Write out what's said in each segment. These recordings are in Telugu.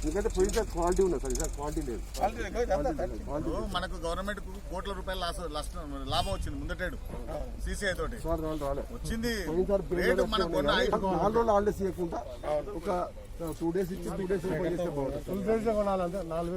ఎందుకంటే పోయినసారి క్వాలిటీ ఉన్నది సార్ ఈసారి క్వాలిటీ లేదు. మనకు గవర్నమెంట్కు కోట్ల రూపాయల లాస్ నష్టం లాభం వచ్చింది ముందటేడు. సీసీఐ తోటి. వచ్చింది నాలుగు రోజులు హాలిడేస్ ఇవ్వకుండా ఒక టూ డేస్ ఇచ్చి టూ డేస్ ఓపెన్ చేస్తే బాగుంటుంది. ఫుల్ ఫేజ్ కొనాలంటే నాలుగు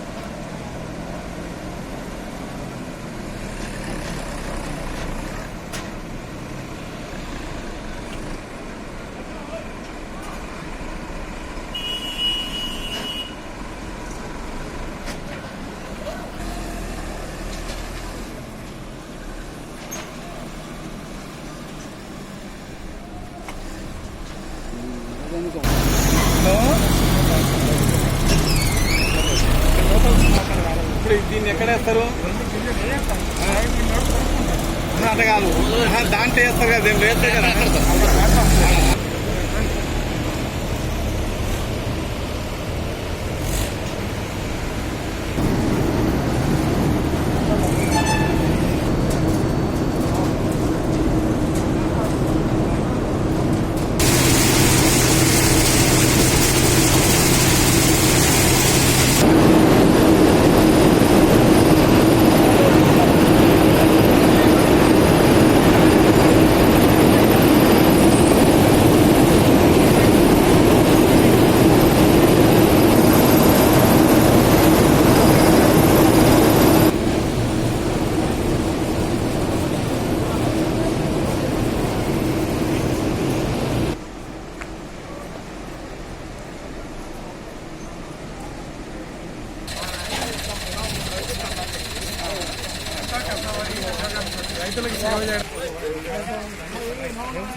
ఇప్పుడు దీన్ని ఎక్కడ వేస్తారు? కాదు. దాంట్లో వేస్తారు కదా దీన్ని వేస్తే కదా?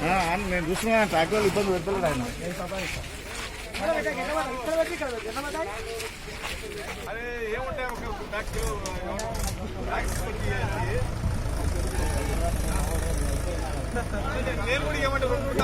ఆ, నేను చూస్తున్నాను ట్రాక్టర్ ఇబ్బంది పెడతలేదు ఆయన అదే ఏముంటాయి ఒక. నేను కూడా ఏమంటే రెండు